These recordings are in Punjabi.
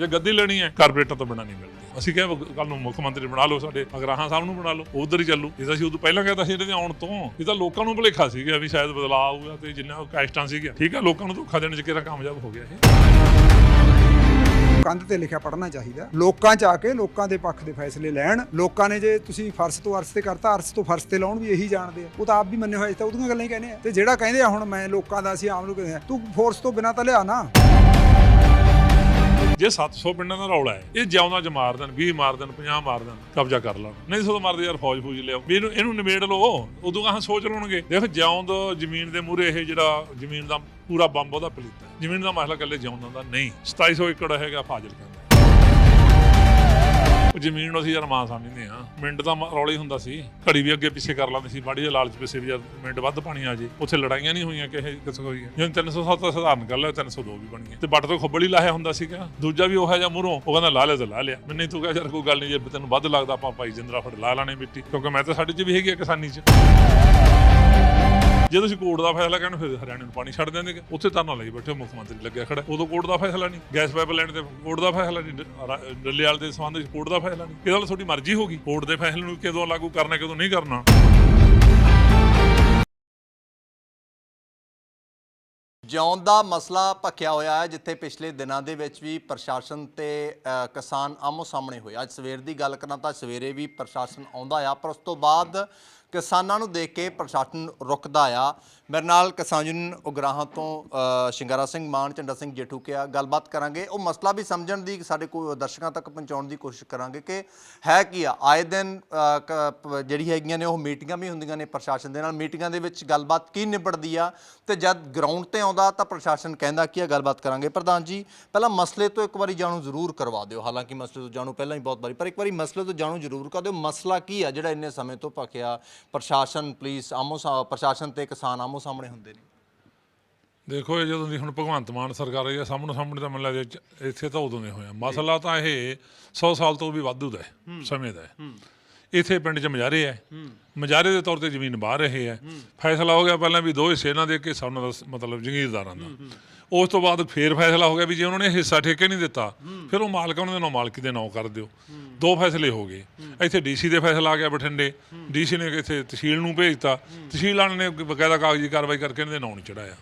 ਜੇ ਗੱਦੀ ਲੈਣੀ ਹੈ ਕਾਰਪੋਰੇਟਰ ਤੋਂ ਬਿਨਾ ਨਹੀਂ ਮਿਲਦੀ। ਅਸੀਂ ਕਿਹਾ ਕੱਲ ਨੂੰ ਮੁੱਖ ਮੰਤਰੀ ਬਣਾ ਲਓ ਸਾਡੇ, ਅਗਰਾਹਾਂ ਸਾਹਿਬ ਨੂੰ ਬਣਾ ਲਓ ਉਧਰ ਹੀ ਚੱਲੂ। ਇਹ ਅਸੀਂ ਉਦੋਂ ਪਹਿਲਾਂ ਕਹਿੰਦਾ ਸੀ, ਇਹਦੇ ਆਉਣ ਤੋਂ। ਇਹ ਤਾਂ ਲੋਕਾਂ ਨੂੰ ਭੁਲੇਖਾ ਸੀਗਾ ਵੀ ਸ਼ਾਇਦ ਬਦਲਾਅ ਆਊਗਾ ਤੇ ਜਿੰਨਾ ਉਹ ਸੀਗੀਆਂ। ਠੀਕ ਹੈ ਲੋਕਾਂ ਨੂੰ ਧੋਖਾ ਦੇਣ ਚ ਕਿਹੜਾ ਕਾਮਯਾਬ ਹੋ ਗਿਆ ਇਹ? ਕੰਧ ਤੇ ਲਿਖਿਆ ਪੜਨਾ ਚਾਹੀਦਾ। ਲੋਕਾਂ ਚ ਆ ਕੇ ਲੋਕਾਂ ਦੇ ਪੱਖ ਦੇ ਫੈਸਲੇ ਲੈਣ। ਲੋਕਾਂ ਨੇ ਜੇ ਤੁਸੀਂ ਫਰਸ਼ ਤੋਂ ਅਰਸ਼ ਤੇ ਕਰਤਾ ਅਰਸ਼ ਤੋਂ ਫਰਸ਼ ਤੇ ਲਾਉਣ ਵੀ ਇਹੀ ਜਾਣਦੇ ਆ। ਉਹ ਤਾਂ ਆਪ ਵੀ ਮੰਨੇ ਹੋਏ ਤਾਂ ਉਹਦੀਆਂ ਗੱਲਾਂ ਹੀ ਕਹਿੰਦੇ ਆ। ਤੇ ਜਿਹੜਾ ਕਹਿੰਦੇ ਆ, ਹੁਣ ਮੈਂ ਲੋਕਾਂ ਦਾ, ਅਸੀਂ ਆਮ ਲੋਕ ਕਹਿੰਦੇ ਤੂੰ ਫੋਰਸ ਤੋਂ ਬਿਨਾਂ ਤਾਂ ਲਿਆ ਨਾ। ਜੇ 700 ਪਿੰਡਾਂ ਦਾ ਰੌਲਾ ਹੈ, ਇਹ ਜਿਉਂਦਾ ਚ ਮਾਰ ਦੇਣ 20 ਮਾਰ ਦੇਣ 50 ਮਾਰ ਦੇਣ, ਕਬਜ਼ਾ ਕਰ ਲੈਣ। ਨਹੀਂ ਸੋ ਮਾਰਦੇ ਯਾਰ ਫੌਜ ਫੂਜ ਲਿਆਓ। ਵੀ ਇਹਨੂੰ ਇਹਨੂੰ ਨਿਬੇੜ ਲਓ। ਉਦੋਂ ਕਹਾਂ ਸੋਚ ਲਣਗੇ ਦੇਖ, ਜਿਉਂਦ ਜ਼ਮੀਨ ਦੇ ਮੂਰੇ ਇਹ ਜਿਹੜਾ ਜ਼ਮੀਨ ਦਾ ਪੂਰਾ ਬੰਬ ਉਹਦਾ ਪਲੀਤਾ। ਜ਼ਮੀਨ ਦਾ ਮਸਲਾ ਕੱਲੇ ਜਿਉਂਦਾ ਦਾ ਨਹੀਂ। 2700 ਏਕੜ ਹੈਗਾ ਫਾਜ਼ਿਲਕਾ ਉਹ ਜ਼ਮੀਨ ਨੂੰ ਅਸੀਂ ਯਾਰ ਮਾਂ ਸਮਝਦੇ ਆ ਮਿੰਟ ਦਾ ਮ- ਰੌਲਾ ਹੀ ਹੁੰਦਾ ਸੀ। ਘੜੀ ਵੀ ਅੱਗੇ ਪਿੱਛੇ ਕਰ ਲਾਂਦੇ ਸੀ। ਮਾੜੀ ਜਿਹੀ ਲਾਲਚ ਪਿੱਛੇ ਵੀ ਜਦ ਮਿੰਟ ਵੱਧ ਪਾਣੀ ਆ ਜੇ। ਉੱਥੇ ਲੜਾਈਆਂ ਨਹੀਂ ਹੋਈਆਂ ਕਿਸੇ ਕਿਸ ਹੋਈ ਹੈ ਜਿਵੇਂ 307 ਤਾਂ ਸਧਾਰਨ ਗੱਲ ਹੈ 302 ਵੀ ਬਣ ਹੈ। ਤੇ ਬੱਟ ਤੋਂ ਖੱਬੜੀ ਲਾਹਿਆ ਹੁੰਦਾ ਸੀਗਾ। ਦੂਜਾ ਵੀ ਉਹ ਜਿਹਾ ਮੂਹਰੋਂ, ਉਹ ਕਹਿੰਦਾ, ਲਾ ਲਿਆ ਤੇ ਲਾ ਲਿਆ। ਮੈਂ ਤੂੰ ਕਹੇ, ਯਾਰ ਕੋਈ ਗੱਲ ਨਹੀਂ, ਜੇ ਤੈਨੂੰ ਵੱਧ ਲੱਗਦਾ ਆਪਾਂ ਭਾਈ ਜਿੰਦਰਾ ਫੜ ਲਾ ਲਾਣੇ ਮਿੱਟੀ। ਕਿਉਂਕਿ ਮੈਂ ਤਾਂ ਸਾਡੇ 'ਚ ਵੀ ਹੈਗੀ ਆ ਕਿਸਾਨੀ 'ਚ। ਜੇ ਤੁਸੀਂ ਕੋਰਟ ਦਾ ਫੈਸਲਾ ਕਹਿਣ ਫਿਰ ਹਰਿਆਣੇ ਨੂੰ ਪਾਣੀ ਛੱਡ ਦਿੰਦੇ ਉੱਥੇ ਧਰਨਾ ਲਈ ਬੈਠੇ ਮੁੱਖ ਮੰਤਰੀ ਲੱਗਿਆ ਖੜਾ। ਉਦੋਂ ਕੋਰਟ ਦਾ ਫੈਸਲਾ ਨਹੀਂ। ਗੈਸ ਪਾਈਪ ਤੇ ਕੋਰਟ ਦਾ ਫੈਸਲਾ ਨਹੀਂ। ਡ- ਰਾ- ਦੇ ਸੰਬੰਧ ਵਿੱਚ ਕੋਰਟ ਦਾ ਫੈਸਲਾ ਨਹੀਂ। ਇਹਦਾ ਤੁਹਾਡੀ ਮਰਜ਼ੀ ਹੋਗੀ ਕੋਰਟ ਦੇ ਫੈਸਲੇ ਨੂੰ ਕਦੋਂ ਲਾਗੂ ਕਰਨਾ ਕਦੋਂ ਨਹੀਂ ਕਰਨਾ। ਜਿਉਣ ਦਾ ਮਸਲਾ ਭਖਿਆ ਹੋਇਆ ਹੈ ਜਿੱਥੇ ਪਿਛਲੇ ਦਿਨਾਂ ਦੇ ਵਿੱਚ ਵੀ ਪ੍ਰਸ਼ਾਸਨ ਤੇ ਅ, ਕਿਸਾਨ ਆਮੋ ਸਾਹਮਣੇ ਹੋਏ। ਅੱਜ ਸਵੇਰ ਦੀ ਗੱਲ ਕਰਾਂ ਤਾਂ ਸਵੇਰੇ ਵੀ ਪ੍ਰਸ਼ਾਸਨ ਆਉਂਦਾ ਆ। ਪਰ ਉਸ ਤੋਂ ਬਾਅਦ ਕਿਸਾਨਾਂ ਨੂੰ ਦੇਖ ਕੇ ਪ੍ਰਸ਼ਾਸਨ ਰੁਕਦਾ ਆ। ਮੇਰੇ ਨਾਲ ਕਿਸਾਨ ਉਗਰਾਹਾਂ ਤੋਂ ਸ਼ਿੰਗਾਰਾ ਸਿੰਘ ਮਾਨ, ਝੰਡਾ ਸਿੰਘ ਜੇਠੂ ਜੇਠੂਕਿਆ ਗੱਲਬਾਤ ਕਰਾਂਗੇ। ਉਹ ਮਸਲਾ ਵੀ ਸਮਝਣ ਦੀ, ਸਾਡੇ ਕੋ ਦਰਸ਼ਕਾਂ ਤੱਕ ਪਹੁੰਚਾਉਣ ਦੀ ਕੋਸ਼ਿਸ਼ ਕਰਾਂਗੇ ਕਿ ਹੈ ਕੀ ਆ। ਆਏ ਦਿਨ ਕ- ਜਿਹੜੀ ਹੈਗੀਆਂ ਨੇ, ਉਹ ਮੀਟਿੰਗਾਂ ਵੀ ਹੁੰਦੀਆਂ ਨੇ ਪ੍ਰਸ਼ਾਸਨ ਦੇ ਨਾਲ। ਮੀਟਿੰਗਾਂ ਦੇ ਵਿੱਚ ਗੱਲਬਾਤ ਕੀ ਨਿਬੜਦੀ ਆ ਤੇ ਜਦ ਗਰਾਊਂਡ ਤੇ ਆਉਂਦਾ ਤਾਂ ਪ੍ਰਸ਼ਾਸਨ ਕਹਿੰਦਾ ਕੀ ਆ, ਗੱਲਬਾਤ ਕਰਾਂਗੇ। ਪ੍ਰਧਾਨ ਜੀ, ਪਹਿਲਾਂ ਮਸਲੇ ਤੋਂ ਇੱਕ ਵਾਰੀ ਜਾਣੂ ਜ਼ਰੂਰ ਕਰਵਾ ਦਿਓ। ਹਾਲਾਂਕਿ ਮਸਲੇ ਤੋਂ ਜਾਣੂ ਪਹਿਲਾਂ ਹੀ ਬਹੁਤ ਵਾਰੀ, ਪਰ ਇੱਕ ਵਾਰੀ ਮਸਲੇ ਤੋਂ ਜਾਣੂ ਜ਼ਰੂਰ ਕਰ ਦਿਓ। ਮਸਲਾ ਕੀ ਆ ਜਿਹੜਾ ਇੰਨੇ ਸਮੇਂ ਤੋਂ ਭਖਿਆ ਪ੍ਰਸ਼ਾਸਨ ਪੁਲਿਸ ਆਮੋ ਸਾ- ਪ੍ਰਸ਼ਾਸਨ ਤੇ ਕਿਸਾਨ ਆਮੋ ਸਾਹਮਣੇ ਹੁੰਦੇ ਨੇ। ਦੇਖੋ ਇਹ ਜਦੋਂ ਦੀ ਹੁਣ ਭਗਵੰਤ ਮਾਨ ਸਰਕਾਰ ਆਈ ਹੈ ਸਾਹਮਣੇ ਸਾਹਮਣੇ ਤਾਂ ਮੈਨੂੰ ਲੱਗਦਾ ਚ- ਇੱਥੇ ਤਾਂ ਉਦੋਂ ਦੇ ਹੋਇਆ ਮਸਲਾ ਤਾਂ ਇਹ 100 ਸਾਲ ਤੋਂ ਵੀ ਵਾਧੂ ਦਾ ਹੈ ਸਮੇਂ ਦਾ ਹੈ। ਇੱਥੇ ਪਿੰਡ 'ਚ ਮਜਾਰੇ ਹੈ। ਮਜਾਰੇ ਦੇ ਤੌਰ ਤੇ ਜ਼ਮੀਨ ਬਾਹਰ ਰਹੇ ਹੈ। ਫੈਸਲਾ ਹੋ ਗਿਆ ਪਹਿਲਾਂ ਵੀ ਦੋ ਹਿੱਸੇ ਇਹਨਾਂ ਦੇ ਕਿ ਸਾਨੂੰ ਦਾ ਸ- ਮਤਲਬ ਜ਼ਮੀਰਦਾਰਾਂ ਦਾ। ਉਸ ਤੋਂ ਬਾਅਦ ਫੇਰ ਫੈਸਲਾ ਹੋ ਗਿਆ ਵੀ ਜੇ ਉਹਨਾਂ ਨੇ ਹਿੱਸਾ ਠੇਕੇ ਨਹੀਂ ਦਿੱਤਾ, ਫਿਰ ਉਹ ਮਾਲਕ ਉਹਨਾਂ ਦੇ ਨਾਂ ਮਾਲਕੀ ਦੇ ਨਾਂ ਕਰ ਦਿਓ। ਦੋ ਫੈਸਲੇ ਹੋ ਗਏ। ਇੱਥੇ ਡੀਸੀ ਦੇ ਫੈਸਲਾ ਆ ਗਿਆ ਬਠਿੰਡੇ। ਡੀਸੀ ਨੇ ਇੱਥੇ ਤਹਿਸੀਲ ਨੂੰ ਭੇਜਤਾ। ਤਹਿਸੀਲ ਵਾਲਿਆਂ ਨੇ ਬਕਾਇਦਾ ਕਾਗਜ਼ੀ ਕਾਰਵਾਈ ਕਰਕੇ ਇਹਨਾਂ ਦੇ ਨਾਂ ਨਹੀਂ ਚੜਾਇਆ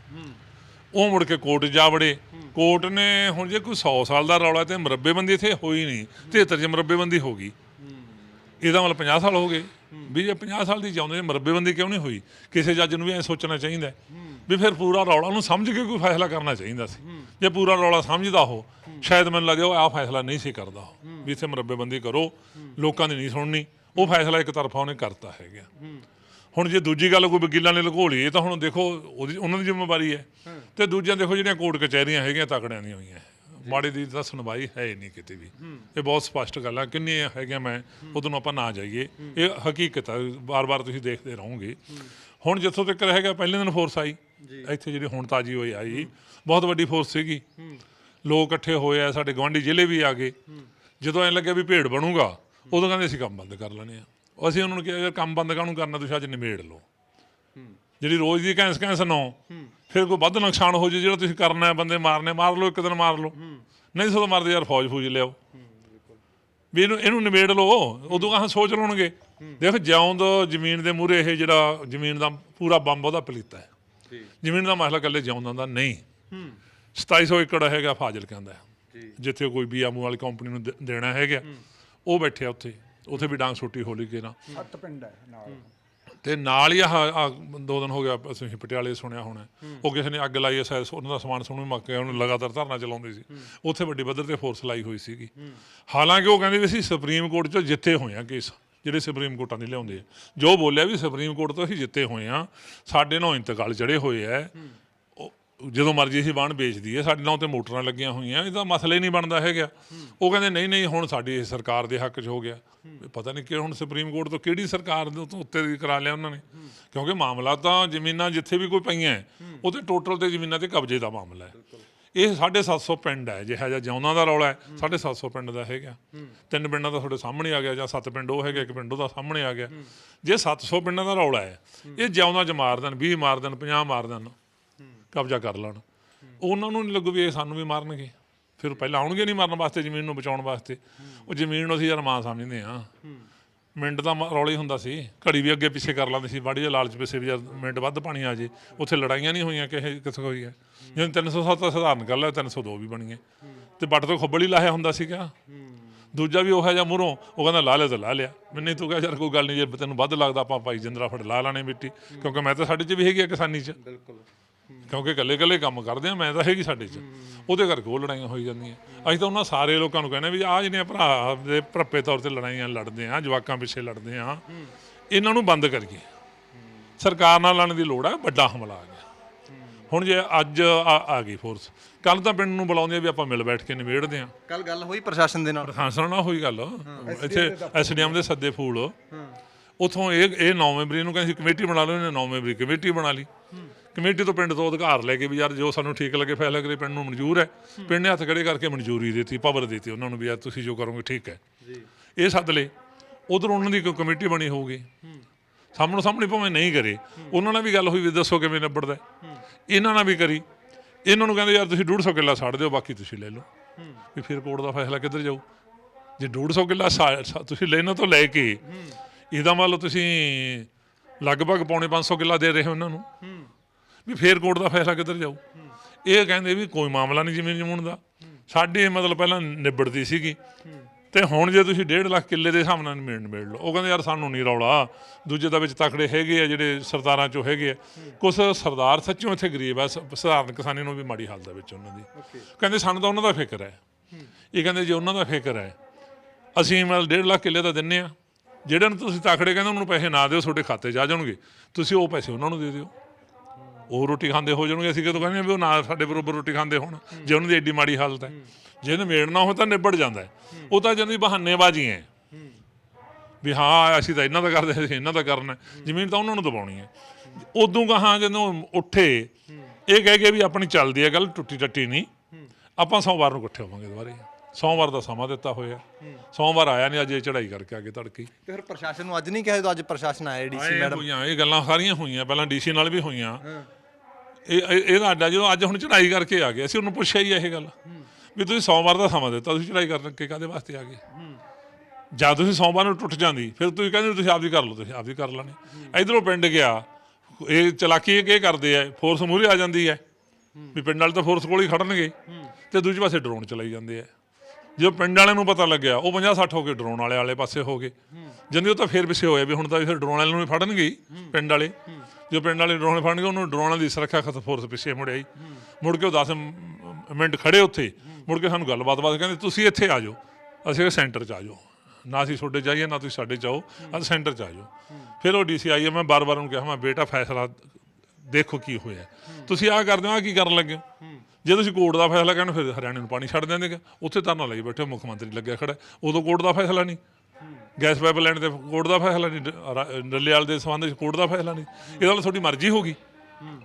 ਉਹ ਮੁੜ ਕੇ ਕੋਰਟ ਜਾ ਵੜੇ। ਕੋਰਟ ਨੇ ਹੁਣ ਜੇ ਕੋਈ 100 ਸਾਲ ਦਾ ਰੌਲਾ ਤੇ ਮਰੱਬੇਬੰਦੀ ਇੱਥੇ ਹੋਈ ਨਹੀਂ 73 ਚ ਮਰੱਬੇਬੰਦੀ ਹੋ ਗਈ। ਇਹਦਾ ਮਤਲਬ 50 ਸਾਲ ਹੋ ਗਏ। ਵੀ ਜੇ 50 ਸਾਲ ਦੀ ਚਾਹੁੰਦੇ ਨੇ, ਮਰੱਬੇਬੰਦੀ ਕਿਉਂ ਨਹੀਂ ਹੋਈ? ਕਿਸੇ ਜੱਜ ਨੂੰ ਵੀ ਐ ਸੋਚਣਾ ਚਾਹੀਦਾ। ਵੀ ਫਿਰ ਪੂਰਾ ਰੌਲਾ ਨੂੰ ਸਮਝ ਕੇ ਕੋਈ ਫੈਸਲਾ ਕਰਨਾ ਚਾਹੀਦਾ ਸੀ। ਜੇ ਪੂਰਾ ਰੌਲਾ ਸਮਝਦਾ ਹੋ। ਸ਼ਾਇਦ ਮੈਨੂੰ ਲੱਗਿਆ ਉਹ ਆ ਫੈਸਲਾ ਨਹੀਂ ਸੀ ਕਰਦਾ ਉਹ ਵੀ ਇੱਥੇ ਮਰੱਬੇਬੰਦੀ ਕਰੋ ਲੋਕਾਂ ਦੀ ਨਹੀਂ ਸੁਣਨੀ ਉਹ ਫੈਸਲਾ ਇੱਕ ਤਰਫਾ ਉਹਨੇ ਕਰਤਾ ਹੈਗਾ। ਹੁਣ ਜੇ ਦੂਜੀ ਗੱਲ ਕੋਈ ਵਕੀਲਾਂ ਨੇ ਲੁਕੋ ਲਈ ਇਹ ਤਾਂ ਹੁਣ ਦੇਖੋ ਉਹਦੀ ਉਹਨਾਂ ਦੀ ਜ਼ਿੰਮੇਵਾਰੀ ਹੈ। ਤੇ ਦੂਜਿਆਂ ਦੇਖੋ ਜਿਹੜੀਆਂ ਕੋਰਟ ਕਚਹਿਰੀਆਂ ਹੈਗੀਆਂ ਤਕੜਿਆਂ ਦੀਆਂ ਹੋਈਆਂ। ਮਾੜੀ ਦੀ ਤਾਂ ਸੁਣਵਾਈ ਹੈ ਹੀ ਨਹੀਂ ਕਿਤੇ ਵੀ। ਇਹ ਬਹੁਤ ਸਪਸ਼ਟ ਗੱਲ ਹੈ ਕਿੰਨੀਆਂ ਹੈਗੀਆਂ ਮੈਂ ਉਦੋਂ ਨੂੰ ਆਪਾਂ ਨਾ ਜਾਈਏ। ਇਹ ਹਕੀਕਤ ਹੈ ਬਾਰ-ਬਾਰ ਤੁਸੀਂ ਦੇਖਦੇ ਰਹੋਗੇ। ਹੁਣ ਜਿੱਥੋਂ ਤੱਕ ਹੈਗਾ ਪਹਿਲੇ ਦਿਨ ਫੋਰਸ ਆਈ। ਇੱਥੇ ਜਿਹੜੀ ਹੁਣ ਤਾਜੀ ਹੋਈ ਆਈ। ਬਹੁਤ ਵੱਡੀ ਫੋਰਸ ਸੀਗੀ। ਲੋਕ ਇਕੱਠੇ ਹੋਏ ਆ, ਸਾਡੇ ਗਵਾਂਢੀ ਜ਼ਿਲ੍ਹੇ ਵੀ ਆ ਗਏ। ਜਦੋਂ ਐ ਲੱਗਿਆ ਵੀ ਭੇੜ ਬਣੂਗਾ, ਉਦੋਂ ਕਹਿੰਦੇ ਅਸੀਂ ਕੰਮ ਬੰਦ ਕਰ ਲੈਣੇ ਆ। ਅਸੀਂ ਉਹਨਾਂ ਨੂੰ ਕਿਹਾ, ਯਾਰ ਕੰਮ ਬੰਦ ਕਾਹਨੂੰ ਕਰਨਾ, ਤੁਸੀਂ ਅੱਜ ਨਿਬੇੜ ਲਓ। ਜਿਹੜੀ ਰੋਜ਼ ਦੀ ਕੈਂਸ ਕੈਂਸ ਨੋ, ਫਿਰ ਕੋਈ ਵੱਧ ਨੁਕਸਾਨ ਹੋ ਜੇ, ਜਿਹੜਾ ਤੁਸੀਂ ਕਰਨਾ ਹੈ, ਬੰਦੇ ਮਾਰਨੇ, ਮਾਰ ਲਓ, ਇੱਕ ਦਿਨ ਮਾਰ ਲਓ। ਨਹੀਂ ਸੋ ਮਰਦੇ ਯਾਰ ਫੌਜ ਫੂਜ ਲਿਆਓ। ਵੀ ਇਹਨੂੰ ਇਹਨੂੰ ਨਿਬੇੜ ਲਓ। ਉਦੋਂ ਕਹਾਂ ਸੋਚ ਲਣਗੇ ਦੇਖ, ਜਿਉਂਦ ਜ਼ਮੀਨ ਦੇ ਮੂਰੇ ਇਹ ਜਿਹੜਾ ਜ਼ਮੀਨ ਦਾ ਪੂਰਾ ਬੰਬ ਉਹਦਾ ਪਲੀਤਾ ਹੈ। ਜ਼ਮੀਨ ਦਾ ਮਸਲਾ ਕੱਲੇ ਜਿਉਂਦਾਂ ਦਾ ਨਹੀਂ। 2700 ਏਕੜ ਹੈਗਾ ਫਾਜ਼ਿਲ ਕਹਿੰਦਾ ਜਿੱਥੇ ਕੋਈ ਬੀਆਮੂ ਵਾਲੀ ਕੰਪਨੀ ਨੂੰ ਦੇ- ਦੇਣਾ ਹੈਗਾ ਉਹ ਬੈਠੇ ਆ ਉੱਥੇ। ਉੱਥੇ ਵੀ ਡਾਂਗ ਛੁੱਟੀ ਹੋਲੀ ਕੇ ਨਾ। ਸੱਤ ਪਿੰਡ ਹੈ ਨਾਲ। ਤੇ ਨਾਲ ਹੀ ਆਹ ਆਹ ਦੋ ਦਿਨ ਹੋ ਗਿਆ ਅਸੀਂ ਪਟਿਆਲੇ ਸੁਣਿਆ ਹੋਣਾ। ਉਹ ਕਿਸੇ ਨੇ ਅੱਗ ਲਾਈ ਐ ਉਹਨਾਂ ਦਾ ਸਮਾਨ ਸੁਣਨ ਮੱਕ ਗਿਆ ਉਹਨੂੰ ਲਗਾਤਾਰ ਧਰਨਾ ਚਲਾਉਂਦੇ ਸੀ। ਉੱਥੇ ਵੱਡੀ ਪੱਧਰ ਤੇ ਫੋਰਸ ਲਾਈ ਹੋਈ ਸੀਗੀ। ਹਾਲਾਂਕਿ ਉਹ ਕਹਿੰਦੇ ਵੀ ਅਸੀਂ ਸੁਪਰੀਮ ਕੋਰਟ 'ਚੋਂ ਜਿੱਤੇ ਹੋਏ ਆ ਕੇਸ ਜਿਹੜੇ ਸੁਪਰੀਮ ਕੋਰਟਾਂ ਦੇ ਲਿਆਉਂਦੇ। ਆ ਜੋ ਬੋਲਿਆ ਵੀ ਸੁਪਰੀਮ ਕੋਰਟ ਤੋਂ ਅਸੀਂ ਜਿੱਤੇ ਹੋਏ ਆ ਸਾਡੇ ਨਾਲ ਇੰਤਕਾਲ ਚੜੇ ਹੋਏ ਆ ਉਹ ਜਦੋਂ ਮਰਜ਼ੀ ਅਸੀਂ ਵਾਹਣ ਵੇਚਦੀ ਹੈ ਸਾਡੇ ਨਾਲ ਤੇ ਮੋਟਰਾਂ ਲੱਗੀਆਂ ਹੋਈਆਂ ਇਹਦਾ ਮਸਲਾ ਹੀ ਨਹੀਂ ਬਣਦਾ ਹੈਗਾ। ਉਹ ਕਹਿੰਦੇ ਨਹੀਂ ਨਹੀਂ ਹੁਣ ਸਾਡੀ ਸਰਕਾਰ ਦੇ ਹੱਕ 'ਚ ਹੋ ਗਿਆ। ਪਤਾ ਨਹੀਂ ਕਿ ਹੁਣ ਸੁਪਰੀਮ ਕੋਰਟ ਤੋਂ ਕਿਹੜੀ ਸਰਕਾਰ ਦੇ ਉੱਤੇ ਦੀ ਕਰਾ ਲਿਆ ਉਹਨਾਂ ਨੇ। ਕਿਉਂਕਿ ਮਾਮਲਾ ਤਾਂ ਜ਼ਮੀਨਾਂ ਜਿੱਥੇ ਵੀ ਕੋਈ ਪਈਆਂ ਹੈ, ਉਹ ਤੇ ਟੋਟਲ ਤੇ ਜ਼ਮੀਨਾਂ ਤੇ ਕਬਜ਼ੇ ਦਾ ਮਾਮਲਾ ਹੈ। ਇਹ 750 ਪਿੰਡ ਹੈ ਜਿਹੜਾ ਜਿਹਾ ਜਿਉਣਾ ਦਾ ਰੌਲਾ ਹੈ 750 ਪਿੰਡ ਦਾ ਹੈਗਾ। ਤਿੰਨ ਪਿੰਡਾਂ ਦਾ ਤੁਹਾਡੇ ਸਾਹਮਣੇ ਆ ਗਿਆ ਜਾਂ ਸੱਤ ਪਿੰਡ ਉਹ ਹੈਗਾ ਇੱਕ ਪਿੰਡ ਉਹਦਾ ਸਾਹਮਣੇ ਆ ਗਿਆ। ਜੇ 700 ਪਿੰਡਾਂ ਦਾ ਰੌਲਾ ਹੈ ਇਹ ਜਿਉਣਾ ਚ ਮਾਰ ਦੇਣ 20 ਮਾਰ ਦੇਣ 50 ਮਾਰ ਦੇਣ ਕਬਜ਼ਾ ਕਰ ਲੈਣ। ਉਹਨਾਂ ਨੂੰ ਨਹੀਂ ਲੱਗੂ ਵੀ ਇਹ ਸਾਨੂੰ ਵੀ ਮਾਰਨਗੇ। ਫਿਰ ਪਹਿਲਾਂ ਆਉਣਗੇ ਨਹੀਂ ਮਰਨ ਵਾਸਤੇ ਜ਼ਮੀਨ ਨੂੰ ਬਚਾਉਣ ਵਾਸਤੇ। ਉਹ ਜ਼ਮੀਨ ਨੂੰ ਅਸੀਂ ਯਾਰ ਮਾਂ ਸਮਝਦੇ ਆ ਮਿੰਟ ਦਾ ਮ- ਰੌਲਾ ਹੀ ਹੁੰਦਾ ਸੀ। ਘੜੀ ਵੀ ਅੱਗੇ ਪਿੱਛੇ ਕਰ ਲੈਂਦੇ ਸੀ। ਬਾੜੀ ਦੇ ਲਾਲਚ ਪਿੱਛੇ ਵੀ ਯਾਰ ਮਿੰਟ ਵੱਧ ਪਾਣੀ ਆ ਜੇ, ਉੱਥੇ ਲੜਾਈਆਂ ਨਹੀਂ ਹੋਈਆਂ ਕਿਸੇ ਕਿਸੇ ਹੋਈ ਹੈ ਜਿਵੇਂ 307 ਤਾਂ ਸਧਾਰਨ ਗੱਲ ਹੈ 302 ਵੀ ਬਣੀ ਹੈ ਤੇ ਬੱਟ ਤੋਂ ਖੱਬਲ ਹੀ ਲਾਹਿਆ ਹੁੰਦਾ ਸੀਗਾ। ਦੂਜਾ ਵੀ ਉਹ ਹੈ ਜਾਂ ਮੂਹਰੋਂ ਉਹ ਕਹਿੰਦਾ, ਲਾ ਲਿਆ ਤਾਂ ਲਾ ਲਿਆ। ਮੈਂ ਨਹੀਂ ਤੂੰ ਕਿਹਾ ਯਾਰ, ਕੋਈ ਗੱਲ ਨਹੀਂ, ਜੇ ਤੈਨੂੰ ਵੱਧ ਲੱਗਦਾ, ਆਪਾਂ ਭਾਈ ਜਿੰਦਰਾ ਫੜ ਲਾ ਲਾਣੇ ਮਿੱਟੀ। ਕਿਉਂਕਿ ਮੈਂ ਤਾਂ ਸਾਡੇ 'ਚ ਵੀ ਹੈਗੀ ਆ ਕਿਸਾਨੀ 'ਚ। ਬਿਲਕੁਲ। ਕਿਉਂਕਿ ਇਕੱਲੇ ਇਕੱਲੇ ਕੰਮ ਕਰਦੇ ਆ ਮੈਂ ਤਾਂ ਹੈਗੀ ਸਾਡੇ 'ਚ। ਉਹਦੇ ਕਰਕੇ ਉਹ ਲੜਾਈਆਂ ਹੋਈ ਜਾਂਦੀਆਂ। ਅਸੀਂ ਤਾਂ ਉਹਨਾਂ ਸਾਰੇ ਲੋਕਾਂ ਨੂੰ ਕਹਿੰਦੇ ਵੀ ਆਹ ਜਿਹੜੀਆਂ ਭਰਾ ਦੇ ਭਰਪੇ ਤੌਰ ਤੇ ਲੜਾਈਆਂ ਲੜਦੇ ਆ ਜਵਾਕਾਂ ਪਿੱਛੇ ਲੜਦੇ ਆ ਇਹਨਾਂ ਨੂੰ ਬੰਦ ਕਰੀਏ। ਸਰਕਾਰ ਨਾਲ ਲੜਨ ਦੀ ਲੋੜ ਹੈ ਵੱਡਾ ਹਮਲਾ ਆ ਗਿਆ। ਹੁਣ ਜੇ ਅੱਜ ਆ ਆ ਗਈ ਫੋਰਸ ਕੱਲ ਤਾਂ ਪਿੰਡ ਨੂੰ ਬੁਲਾਉਂਦੇ ਆ ਵੀ ਆਪਾਂ ਮਿਲ ਬੈਠ ਕੇ ਨਿਬੇੜਦੇ ਆ। ਕੱਲ ਗੱਲ ਹੋਈ ਪ੍ਰਸ਼ਾਸਨ ਦੇ ਨਾਲ? ਹਾਂਸਣ ਨਾਲ ਹੋਈ ਗੱਲ। ਇੱਥੇ ਐਸਡੀਐਮ ਦੇ ਸੱਦੇ ਫੂਲ। ਉਥੋਂ ਇਹ ਇਹ 9 ਮੈਂਬਰੀ ਨੂੰ ਕਹਿੰਦੇ ਸੀ ਕਮੇਟੀ ਬਣਾ ਲਓ ਇਹਨੇ 9 ਮੈਂਬਰੀ ਕਮੇਟੀ ਬਣਾ ਲਈ। ਕਮੇਟੀ ਤੋਂ ਪਿੰਡ ਤੋਂ ਅਧਿਕਾਰ ਲੈ ਕੇ ਵੀ ਯਾਰ ਜੋ ਸਾਨੂੰ ਠੀਕ ਲੱਗੇ ਫੈਸਲਾ ਕਰੇ ਪਿੰਡ ਨੂੰ ਮਨਜ਼ੂਰ ਹੈ। ਪਿੰਡ ਨੇ ਹੱਥ ਖੜੇ ਕਰਕੇ ਮਨਜ਼ੂਰੀ ਦਿੱਤੀ ਪਾਵਰ ਦਿੱਤੀ ਉਹਨਾਂ ਨੂੰ ਵੀ ਯਾਰ ਤੁਸੀਂ ਜੋ ਕਰੋਗੇ ਠੀਕ ਹੈ। ਜੀ। ਇਹ ਸੱਦ ਲਏ। ਉਧਰ ਉਹਨਾਂ ਦੀ ਕੋਈ ਕਮੇਟੀ ਬਣੀ ਹੋਊਗੀ। ਸਾਹਮਣੇ ਸਾਹਮਣੇ ਭਾਵੇਂ ਨਹੀਂ ਕਰੇ। ਉਹਨਾਂ ਨਾਲ ਵੀ ਗੱਲ ਹੋਈ ਵੀ ਦੱਸੋ ਕਿਵੇਂ ਨਿਬੜਦਾ। ਇਹਨਾਂ ਨਾਲ ਵੀ ਕਰੀ। ਇਹਨਾਂ ਨੂੰ ਕਹਿੰਦੇ ਯਾਰ ਤੁਸੀਂ 150 ਕਿੱਲਾ ਛੱਡ ਦਿਓ ਬਾਕੀ ਤੁਸੀਂ ਲੈ ਲਓ। ਵੀ ਫਿਰ ਕੋਰਟ ਦਾ ਫੈਸਲਾ ਕਿੱਧਰ ਜਾਊ? ਜੇ 150 ਕਿੱਲਾ ਤੁਸੀਂ ਲੈਣਾ ਤੋਂ ਲੈ ਕੇ। ਇਹਦਾ ਮਤਲਬ ਤੁਸੀਂ ਲਗਭਗ ਪੌਣੇ 500 ਕਿੱਲਾ ਦੇ ਰਹੇ ਹੋ ਉਹਨਾਂ ਨੂੰ। ਵੀ ਫੇਰ ਕੋਰਟ ਦਾ ਫੈਸਲਾ ਕਿੱਧਰ ਜਾਊ? ਇਹ ਕਹਿੰਦੇ ਵੀ ਕੋਈ ਮਾਮਲਾ ਨਹੀਂ ਜ਼ਮੀਨ ਜਮੂਨ ਦਾ ਸਾਡੇ ਮਤਲਬ ਪਹਿਲਾਂ ਨਿਬੜਦੀ ਸੀਗੀ। ਤੇ ਹੁਣ ਜੇ ਤੁਸੀਂ 1.5 ਲੱਖ ਕਿੱਲੇ ਦੇ ਹਿਸਾਬ ਨਾਲ ਨਿਬੇੜ ਨਿਬੇੜ ਲਓ। ਉਹ ਕਹਿੰਦੇ ਯਾਰ ਸਾਨੂੰ ਨਹੀਂ ਰੌਲਾ। ਦੂਜੇ ਦਾ ਵਿੱਚ ਤਕੜੇ ਹੈਗੇ ਆ ਜਿਹੜੇ ਸਰਦਾਰਾਂ ਚੋਂ ਹੈਗੇ ਆ। ਕੁਝ ਸਰਦਾਰ ਸੱਚੋਂ ਇੱਥੇ ਗਰੀਬ ਆ ਸਧਾਰਨ ਕਿਸਾਨੀ ਨੂੰ ਵੀ ਮਾੜੀ ਹਾਲਤ ਹੈ ਵਿੱਚ ਉਹਨਾਂ ਦੀ। ਕਹਿੰਦੇ ਸਾਨੂੰ ਤਾਂ ਉਹਨਾਂ ਦਾ ਫਿਕਰ ਹੈ। ਇਹ ਕਹਿੰਦੇ ਜੇ ਉਹਨਾਂ ਦਾ ਫਿਕਰ ਹੈ ਅਸੀਂ ਮਤਲਬ 1.5 ਲੱਖ ਕਿੱਲੇ ਤਾਂ ਦਿੰਨੇ ਆ। ਜਿਹੜੇ ਨੂੰ ਤੁਸੀਂ ਤਕੜੇ ਕਹਿੰਦੇ ਉਹਨਾਂ ਨੂੰ ਪੈਸੇ ਨਾ ਦਿਓ ਤੁਹਾਡੇ ਖਾਤੇ 'ਚ ਆ ਜਾਣਗੇ। ਤੁਸੀਂ ਉਹ ਪੈਸੇ ਉਹਨਾਂ ਨੂੰ ਦੇ ਦਿਓ। ਉਹ ਰੋਟੀ ਖਾਂਦੇ ਹੋ ਜਾਣਗੇ ਅਸੀਂ ਕਦੋਂ ਕਹਿੰਦੇ ਹਾਂ ਵੀ ਉਹ ਨਾ ਸਾਡੇ ਬਰੋਬਰ ਰੋਟੀ ਖਾਂਦੇ ਹੋਣ ਜੇ ਉਹਨਾਂ ਦੀ ਐਡੀ ਮਾੜੀ ਹਾਲਤ ਹੈ। ਜੇ ਨਿਬੇੜਨਾ ਹੋ ਤਾਂ ਨਿਬੜ ਜਾਂਦਾ ਹੈ। ਉਹ ਤਾਂ ਜੰਦੀ ਬਹਾਨੇਬਾਜ਼ੀ ਹੈ। ਵੀ ਹਾਂ ਅਸੀਂ ਤਾਂ ਇਹਨਾਂ ਦਾ ਕਰਦੇ ਅਸੀਂ ਇਹਨਾਂ ਦਾ ਕਰਨਾ। ਜ਼ਮੀਨ ਤਾਂ ਉਹਨਾਂ ਨੂੰ ਦਬਾਉਣੀ ਹੈ। ਉਦੋਂ ਕਹਾਂ ਜਦੋਂ ਉੱਠੇ ਇਹ ਕਹਿ ਕੇ ਵੀ ਆਪਣੀ ਚੱਲਦੀ ਹੈ ਗੱਲ ਟੁੱਟੀ ਟੱਟੀ ਨਹੀਂ। ਆਪਾਂ ਸੋਮਵਾਰ ਨੂੰ ਇਕੱਠੇ ਹੋਵਾਂਗੇ ਦੁਬਾਰੇ। ਸੋਮਵਾਰ ਦਾ ਸਮਾਂ ਦਿੱਤਾ ਹੋਇਆ। ਸੋਮਵਾਰ ਆਇਆ ਨਹੀਂ ਅੱਜ ਇਹ ਚੜਾਈ ਕਰਕੇ ਅੱਗੇ ਤੜਕੇ। ਤੇ ਫਿਰ ਪ੍ਰਸ਼ਾਸਨ ਨੂੰ ਅੱਜ ਨਹੀਂ ਕਹੇ ਤਾਂ ਅੱਜ ਪ੍ਰਸ਼ਾਸਨ ਆਇਆ ਡੀਸੀ ਇਹ ਮੈਡਮ? ਹੋਈਆਂ ਇਹ ਗੱਲਾਂ ਸਾਰੀਆਂ ਹੋਈਆਂ ਪਹਿਲਾਂ ਡੀਸੀ ਨਾਲ ਵੀ ਹੋਈਆਂ। ਇਹ ਇਹ- ਇਹਦਾ ਅੱਡਾ ਜਦੋਂ ਅੱਜ ਹੁਣ ਚੜਾਈ ਕਰਕੇ ਆ ਗਏ, ਅਸੀਂ ਉਹਨੂੰ ਪੁੱਛਿਆ ਹੀ ਇਹ ਗੱਲ, ਵੀ ਤੁਸੀਂ ਸੋਮਵਾਰ ਦਾ ਸਮਾਂ ਦਿੱਤਾ, ਤੁਸੀਂ ਚੜਾਈ ਕਰਨ ਕੇ ਕਾਦੇ ਵਾਸਤੇ ਆ ਗਏ? ਜਦ ਤੁਸੀਂ ਸੋਮਵਾਰ ਨੂੰ ਟੁੱਟ ਜਾਂਦੀ, ਫਿਰ ਤੁਸੀਂ ਕਹਿੰਦੇ ਤੁਸੀਂ ਆਪਦੀ ਕਰ ਲਓ, ਤੁਸੀਂ ਆਪਦੀ ਕਰ ਲੈਣੇ। ਇਧਰੋਂ ਪਿੰਡ ਗਿਆ, ਇਹ ਚਲਾਕੀ ਇਹ ਕੀ ਕਰਦੇ ਆ ਫੋਰਸ ਮੂਹਰੇ ਆ ਜਾਂਦੀ ਹੈ, ਵੀ ਪਿੰਡ ਵਾਲੇ ਤਾਂ ਫੋਰਸ ਕੋਲ ਹੀ ਖੜਨਗੇ, ਤੇ ਦੂਜੇ ਪਾਸੇ ਡਰੋਨ ਚਲਾਈ ਜਾਂਦੇ ਆ। ਜਦੋਂ ਪਿੰਡ ਵਾਲਿਆਂ ਨੂੰ ਪਤਾ ਲੱਗਿਆ, ਉਹ 50 60 ਹੋ ਕੇ ਡਰੋਨ ਵਾਲੇ ਵਾਲੇ ਪਾਸੇ ਹੋ ਗਏ। ਜੰਦੀ ਉਹ ਤਾਂ ਫੇਰ ਪਿੱਛੇ ਹੋਇਆ ਵੀ ਹੁਣ ਤਾਂ ਫਿਰ ਡਰੋਨ ਵਾਲੇ ਨੂੰ ਵੀ ਫੜਨਗੇ ਪਿੰਡ ਵਾਲੇ। ਜੋ ਪਿੰਡ ਵਾਲੇ ਡਰੋਨ ਫੜਨਗੇ ਉਹਨੂੰ ਡਰੋਨਾਂ ਦੀ ਸੁਰੱਖਿਆ ਖਤ ਫੋਰਸ ਪਿੱਛੇ ਮੁੜਿਆ ਆਈ। ਮੁੜ ਕੇ ਉਹ 10 ਮਿੰਟ ਖੜੇ ਉੱਥੇ, ਮੁੜ ਕੇ ਸਾਨੂੰ ਗੱਲਬਾਤ ਬਾਤ ਕਹਿੰਦੇ, ਤੁਸੀਂ ਇੱਥੇ ਆ ਜਾਓ, ਅਸੀਂ ਸੈਂਟਰ 'ਚ ਆ ਜਾਓ। ਨਾ ਅਸੀਂ ਤੁਹਾਡੇ ਜਾਈਏ ਨਾ ਤੁਸੀਂ ਸਾਡੇ 'ਚ ਆਓ, ਅਸੀਂ ਸੈਂਟਰ 'ਚ ਆ ਜਾਓ। ਫਿਰ ਉਹ ਡੀਸੀ ਆਈ ਹੈ ਮੈਂ ਬਾਰ-ਬਾਰ ਉਹਨੂੰ ਕਿਹਾ, ਮੈਂ ਬੇਟਾ ਫੈਸਲਾ ਦੇਖੋ ਕੀ ਹੋਇਆ। ਤੁਸੀਂ ਆਹ ਕਰਦੇ ਹੋ, ਆਹ ਕੀ ਕਰਨ ਲੱਗੇ ਹੋ? ਜੇ ਤੁਸੀਂ ਕੋਰਟ ਦਾ ਫੈਸਲਾ ਕਹਿਣ ਫਿਰ ਹਰਿਆਣੇ ਨੂੰ ਪਾਣੀ ਛੱਡ ਦਿੰਦੇ ਉੱਥੇ ਧਰਨਾ ਲਈ ਬੈਠੇ ਹੋ, ਮੁੱਖ ਮੰਤਰੀ ਲੱਗਿਆ ਖੜਾ ਉਦੋਂ ਕੋਰਟ ਦਾ ਫੈਸਲਾ ਨਹੀਂ। ਗੈਸ ਪਾਈਪਲਾਈਨ ਤੇ ਕੋਰਟ ਦਾ ਫੈਸਲਾ ਨਹੀਂ ਡ- ਰਾ- ਡੱਲੇਵਾਲ ਦੇ ਸੰਬੰਧ ਵਿੱਚ ਕੋਰਟ ਦਾ ਫੈਸਲਾ ਨਹੀਂ। ਇਹਦਾ ਨਾਲ ਤੁਹਾਡੀ ਮਰਜ਼ੀ ਹੋਗੀ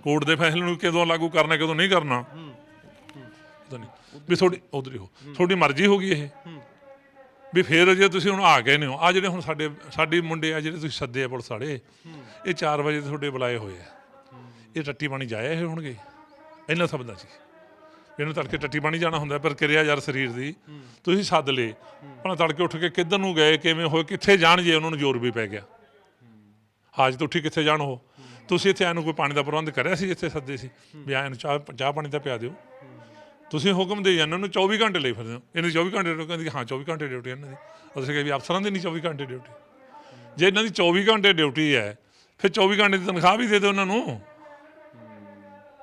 ਕੋਰਟ ਦੇ ਫੈਸਲੇ ਨੂੰ ਕਦੋਂ ਲਾਗੂ ਕਰਨਾ ਕਦੋਂ ਨਹੀਂ ਕਰਨਾ। ਪਤਾ ਨਹੀਂ। ਵੀ ਤੁਹਾਡੀ ਉਧਰ ਹੀ ਹੋ। ਤੁਹਾਡੀ ਮਰਜ਼ੀ ਹੋਗੀ ਇਹ। ਵੀ ਫਿਰ ਜੇ ਤੁਸੀਂ ਹੁਣ ਆ ਗਏ ਨੇ ਆ ਜਿਹੜੇ ਹੁਣ ਸਾਡੇ ਸਾਡੀ ਮੁੰਡੇ ਆ ਜਿਹੜੇ ਤੁਸੀਂ ਸੱਦੇ ਆ ਪੁਲਿਸ ਵਾਲੇ ਇਹ 4 ਵਜੇ ਤੁਹਾਡੇ ਬੁਲਾਏ ਹੋਏ ਆ। ਇਹ ਟੱਟੀ ਪਾਣੀ ਜਾਇਆ ਇਹ ਹੋਣਗੇ। ਇਹਨਾਂ ਸ਼ਬਦਾਂ 'ਚ ਇਹਨੂੰ ਤੜਕੇ ਟੱਟੀ ਪਾਣੀ ਜਾਣਾ ਹੁੰਦਾ, ਪਰ ਕਿਰਿਆ ਯਾਰ ਸਰੀਰ ਦੀ। ਤੁਸੀਂ ਸੱਦ ਲਏ। ਭਲਾ ਤੜਕੇ ਉੱਠ ਕੇ ਕਿੱਧਰ ਨੂੰ ਗਏ, ਕਿਵੇਂ ਹੋਏ, ਕਿੱਥੇ ਜਾਣ ਜੇ ਉਹਨਾਂ ਨੂੰ ਜ਼ੋਰ ਵੀ ਪੈ ਗਿਆ। ਹਾਜ ਤੋਂ ਉੱਠੀ ਕਿੱਥੇ ਜਾਣ ਹੋ ਤੁਸੀਂ ਇੱਥੇ ਆਨੂੰ ਕੋਈ ਪਾਣੀ ਦਾ ਪ੍ਰਬੰਧ ਕਰਿਆ ਸੀ ਜਿੱਥੇ ਸੱਦੇ ਸੀ? ਵੀ ਆਇਆਂ ਨੂੰ ਚਾਹ ਚਾਹ ਪਾਣੀ ਤਾਂ ਪਿਆ ਦਿਓ। ਤੁਸੀਂ ਹੁਕਮ ਦੇ ਜਾਂਦੇ ਉਹਨੂੰ 24 ਘੰਟੇ ਲਈ ਫਿਰਦੇ ਹੋ। ਇਹਨੇ 24 ਘੰਟੇ ਡਿਊਟੀ, ਕਹਿੰਦੀ ਹਾਂ 24 ਘੰਟੇ ਡਿਊਟੀ ਇਹਨਾਂ ਦੀ। ਅਸੀਂ ਕਹਿੰਦੇ ਵੀ ਅਫਸਰਾਂ ਦੀ ਨਹੀਂ 24 ਘੰਟੇ ਡਿਊਟੀ। ਜੇ ਇਹਨਾਂ ਦੀ 24 ਘੰਟੇ ਡਿਊਟੀ ਹੈ, ਫਿਰ 24 ਘੰਟੇ ਦੀ ਤਨਖਾਹ ਵੀ ਦੇ ਦਿਓ ਉਹਨਾਂ ਨੂੰ।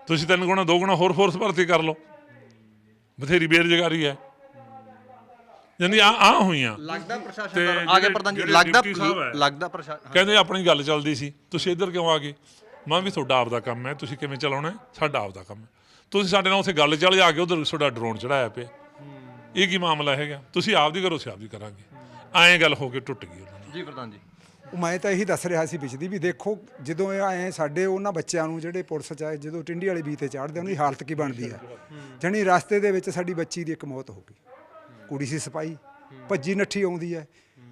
ਤੁਸੀਂ ਤਿੰਨ ਗੁਣਾ, ਦੋ ਗੁਣਾ ਹੋਰ ਫੋਰਸ ਭਰਤੀ ਕਰ ਲਓ। ਬਥੇਰੀ ਬੇਰੁਜ਼ਗਾਰੀ ਹੈ। ਯਾਨੀ ਆ ਆ ਹੋਈਆਂ। ਲੱਗਦਾ ਪ੍ਰਸ਼ਾਸਨ ਦਾ ਆ ਗਿਆ ਜਿਹੜੇ- ਪ੍ਰਧਾਨ ਜੀ ਲੱਗਦਾ। ਲੱਗਦਾ ਪ੍ਰਸ਼ਾਸਨ ਕਹਿੰਦੇ ਆਪਣੀ ਗੱਲ ਚੱਲਦੀ ਸੀ ਤੁਸੀਂ ਇੱਧਰ ਕਿਉਂ ਆ ਗਏ? ਮੈਂ ਵੀ ਤੁਹਾਡਾ ਆਪਦਾ ਕੰਮ ਹੈ ਤੁਸੀਂ ਕਿਵੇਂ ਚਲਾਉਣਾ? ਸਾਡਾ ਆਪਦਾ ਕੰਮ ਹੈ। ਤੁਸੀਂ ਸਾਡੇ ਨਾਲ ਉੱਥੇ ਗੱਲ ਚੱਲ ਜਾ ਕੇ ਉਧਰ ਤੁਹਾਡਾ ਡਰੋਨ ਚੜਾਇਆ ਪਿਆ। ਇਹ ਕੀ ਮਾਮਲਾ ਹੈਗਾ? ਤੁਸੀਂ ਆਪਦੀ ਕਰੋ ਅਸੀਂ ਆਪਦੀ ਕਰਾਂਗੇ। ਐਂ ਗੱਲ ਹੋ ਕੇ ਟੁੱਟ ਗਈ ਜੀ ਪ੍ਰਧਾਨ ਜੀ। ਮੈਂ ਤਾਂ ਇਹੀ ਦੱਸ ਰਿਹਾ ਸੀ ਪਿਛਦੀ ਵੀ ਦੇਖੋ, ਜਦੋਂ ਇਹ ਆਏ ਸਾਡੇ ਉਹਨਾਂ ਬੱਚਿਆਂ ਨੂੰ ਜਿਹੜੇ ਪੁਲਿਸ ਚ ਆਏ, ਜਦੋਂ ਟਿੰਡੀ ਵਾਲੀ ਬੀਤੇ ਚਾੜਦੇ ਉਹਨਾਂ ਦੀ ਹਾਲਤ ਕੀ ਬਣਦੀ ਹੈ ਜਣੀ ਰਸਤੇ ਦੇ ਵਿੱਚ ਸਾਡੀ ਬੱਚੀ ਦੀ ਇੱਕ ਮੌਤ ਹੋ ਗਈ। ਕੁੜੀ ਸੀ ਸਿਪਾਈ ਭੱਜੀ ਨੱਠੀ ਆਉਂਦੀ ਹੈ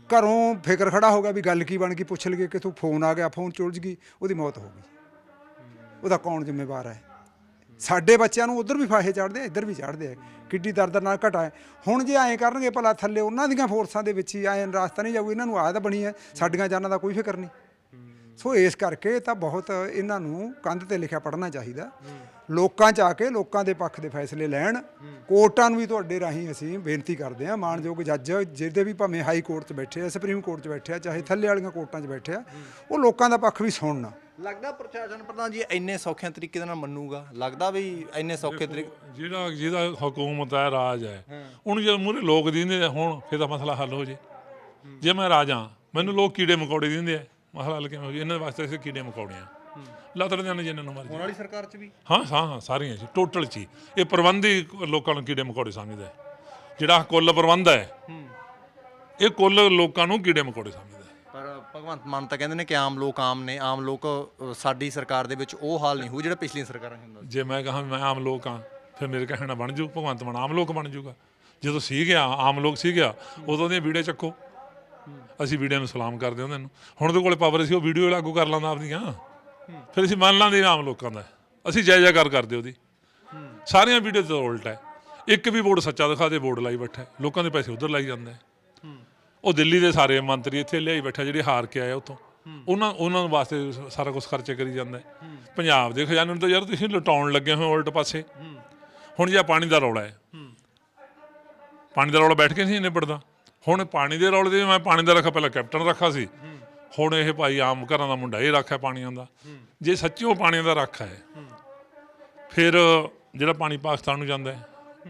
ਘਰੋਂ ਫਿਕਰ ਖੜਾ ਹੋ ਗਿਆ ਵੀ ਗੱਲ ਕੀ ਬਣ ਗਈ, ਪੁੱਛ ਲਗੇ ਕਿ ਤੂੰ ਫੋਨ ਆ ਗਿਆ, ਫੋਨ ਚੁਲਝ ਗਈ, ਉਹਦੀ ਮੌਤ ਹੋ ਗਈ। ਉਹਦਾ ਕੌਣ ਜ਼ਿੰਮੇਵਾਰ ਹੈ? ਸਾਡੇ ਬੱਚਿਆਂ ਨੂੰ ਉਧਰ ਵੀ ਫਾਹੇ ਚੜਦੇ ਆ, ਇੱਧਰ ਵੀ ਚੜਦੇ ਆ। ਕਿੱਡੀ ਦਰਦ ਨਾਲ ਘਟਾ ਹੈ। ਹੁਣ ਜੇ ਐਂ ਕਰਨਗੇ ਭਲਾ ਥੱਲੇ ਉਹਨਾਂ ਦੀਆਂ ਫੋਰਸਾਂ ਦੇ ਵਿੱਚ ਹੀ ਐਂ ਰਾਸਤਾ ਨਹੀਂ ਜਾਊ, ਇਹਨਾਂ ਨੂੰ ਆਦਤ ਬਣੀ ਹੈ, ਸਾਡੀਆਂ ਜਾਨਾਂ ਦਾ ਕੋਈ ਫਿਕਰ ਨਹੀਂ। ਸੋ ਇਸ ਕਰਕੇ ਤਾਂ ਬਹੁਤ ਇਹਨਾਂ ਨੂੰ ਕੰਧ ਤੇ ਲਿਖਿਆ ਪੜਨਾ ਚਾਹੀਦਾ। ਲੋਕਾਂ ਚ ਆ ਕੇ ਲੋਕਾਂ ਦੇ ਪੱਖ ਦੇ ਫੈਸਲੇ ਲੈਣ। ਕੋਰਟਾਂ ਨੂੰ ਵੀ ਤੁਹਾਡੇ ਰਾਹੀਂ ਅਸੀਂ ਬੇਨਤੀ ਕਰਦੇ ਹਾਂ, ਮਾਨਯੋਗ ਜੱਜ, ਜਿਹਦੇ ਵੀ ਭਾਵੇਂ ਹਾਈ ਕੋਰਟ 'ਚ ਬੈਠੇ ਆ, ਸੁਪਰੀਮ ਕੋਰਟ 'ਚ ਬੈਠੇ ਆ, ਚਾਹੇ ਥੱਲੇ ਵਾਲੀਆਂ ਕੋਰਟਾਂ 'ਚ ਬੈਠੇ ਆ, ਉਹ ਲੋਕਾਂ ਦਾ ਪੱਖ ਵੀ ਸੁਣਨਾ। ਲੱਗਦਾ ਪ੍ਰਸ਼ਾਸਨ ਪ੍ਰਧਾਨ ਜੀ ਇੰਨੇ ਸੌਖੇ ਤਰੀਕੇ ਦੇ ਨਾਲ ਮੰਨੂਗਾ? ਲੱਗਦਾ ਵੀ ਇੰਨੇ ਸੌਖੇ ਤਰੀਕੇ ਜਿਹੜਾ ਜਿਹਦਾ ਹਕੂਮਤ ਹੈ ਰਾਜ ਹੈ। ਉਹਨੂੰ ਜਦੋਂ ਮੂਰੇ ਲੋਕ ਦਿੰਦੇ ਹੁਣ ਫਿਰ ਤਾਂ ਮਸਲਾ ਹੱਲ ਹੋ ਜੇ। ਜੇ ਮੈਂ ਰਾਜਾ ਮੈਨੂੰ ਲੋਕ ਕੀੜੇ ਮਕੌੜੇ ਦਿੰਦੇ ਆ। ਮਸਲਾ ਹੱਲ ਕਿਵੇਂ ਹੋ ਜੇ ਇਹਨਾਂ ਵਾਸਤੇ ਅਸੀਂ ਕੀੜੇ ਮਕੌੜੇ ਆ। ਲੱਤੜ ਜਾਣੇ ਜਿੰਨਾਂ ਨੂੰ ਮਰਜ਼ੀ। ਵਾਲੀ ਸਰਕਾਰ 'ਚ ਵੀ? ਹਾਂ ਹਾਂ ਹਾਂ ਸਾਰੀਆਂ ਜੀ ਟੋਟਲ ਚ। ਇਹ ਪ੍ਰਬੰਧੀ ਲੋਕਾਂ ਨੂੰ ਕੀੜੇ ਮਕੌੜੇ ਸਮਝਦਾ ਜਿਹੜਾ ਕੁੱਲ ਪ੍ਰਬੰਧ ਹੈ ਇਹ ਕੁੱਲ ਲੋਕਾਂ ਨੂੰ ਕੀੜੇ ਮਕੌੜੇ ਸਮਝਦਾ ਭਗਵੰਤ ਮਾਨ ਤਾਂ ਕਹਿੰਦੇ ਨੇ ਕਿ ਆਮ ਲੋਕ ਆਮ ਨੇ ਆਮ ਲੋਕ ਅ, ਸਾਡੀ ਸਰਕਾਰ ਦੇ ਵਿੱਚ ਉਹ ਹਾਲ ਨਹੀਂ ਹੋਊ ਜਿਹੜਾ ਪਿਛਲੀਆਂ ਸਰਕਾਰਾਂ 'ਚ ਹੁੰਦਾ ਸੀ। ਜੇ ਮੈਂ ਕਹਾਂ ਵੀ ਮੈਂ ਆਮ ਲੋਕ ਹਾਂ ਫਿਰ ਮੇਰੇ ਕਹਿਣਾ ਬਣ ਜੂ ਭਗਵੰਤ ਮਾਨ ਆਮ ਲੋਕ ਬਣ ਜੂਗਾ। ਜਦੋਂ ਸੀ ਗਿਆ ਆਮ ਲੋਕ ਸੀ ਗਿਆ ਉਦੋਂ ਦੀਆਂ ਵੀਡੀਓ ਚੱਕੋ। ਅਸੀਂ ਵੀਡੀਓ ਨੂੰ ਸਲਾਮ ਕਰਦੇ ਉਹਨਾਂ ਨੂੰ। ਹੁਣ ਉਹਦੇ ਕੋਲੇ ਪਾਵਰ ਸੀ ਉਹ ਵੀਡੀਓ ਲਾਗੂ ਕਰ ਲਾਂਦਾ ਆਪਦੀਆਂ। ਫਿਰ ਅਸੀਂ ਮੰਨ ਲਾਂਦੇ ਆਮ ਲੋਕਾਂ ਦਾ। ਅਸੀਂ ਜੈ ਜੈਕਾਰ ਕਰਦੇ ਉਹਦੀ। ਸਾਰੀਆਂ ਵੀਡੀਓ ਤੋਂ ਉਲਟ ਹੈ। ਇੱਕ ਵੀ ਵੋਟ ਸੱਚਾ ਦਿਖਾ ਦੇ ਵੋਟ ਲਾਈ ਬੈਠਾ ਹੈ। ਲੋਕਾਂ ਦੇ ਪੈਸੇ ਉਧਰ ਲਾਈ ਜਾਂਦਾ ਹੈ। ਉਹ ਦਿੱਲੀ ਦੇ ਸਾਰੇ ਮੰਤਰੀ ਇੱਥੇ ਲਿਆਈ ਬੈਠਾ ਜਿਹੜੇ ਹਾਰ ਕੇ ਆਏ ਉੱਥੋਂ। ਉਹਨਾਂ ਉਹਨਾਂ ਵਾਸਤੇ ਸਾਰਾ ਕੁਝ ਖਰਚੇ ਕਰੀ ਜਾਂਦਾ। ਪੰਜਾਬ ਦੇ ਖਜ਼ਾਨੇ ਨੂੰ ਤਾਂ ਯਾਰ ਤੁਸੀਂ ਲੁਟਾਉਣ ਲੱਗੇ ਹੋ ਉਲਟ ਪਾਸੇ। ਹੁਣ ਜੇ ਪਾਣੀ ਦਾ ਰੌਲਾ ਹੈ। ਪਾਣੀ ਦਾ ਰੌਲਾ ਬੈਠ ਕੇ ਨਹੀਂ ਨਿਬੜਦਾ। ਹੁਣ ਪਾਣੀ ਦੇ ਰੌਲੇ ਦੇ ਮੈਂ ਪਾਣੀ ਦਾ ਰੱਖਾ ਪਹਿਲਾਂ ਕੈਪਟਨ ਰੱਖਾ ਸੀ। ਹੁਣ ਇਹ ਭਾਈ ਆਮ ਘਰਾਂ ਦਾ ਮੁੰਡਾ ਇਹ ਰੱਖਾ ਪਾਣੀਆਂ ਦਾ। ਜੇ ਸੱਚਿਓ ਪਾਣੀ ਦਾ ਰੱਖਾ ਹੈ। ਫਿਰ ਜਿਹੜਾ ਪਾਣੀ ਪਾਕਿਸਤਾਨ ਨੂੰ ਜਾਂਦਾ ਹੈ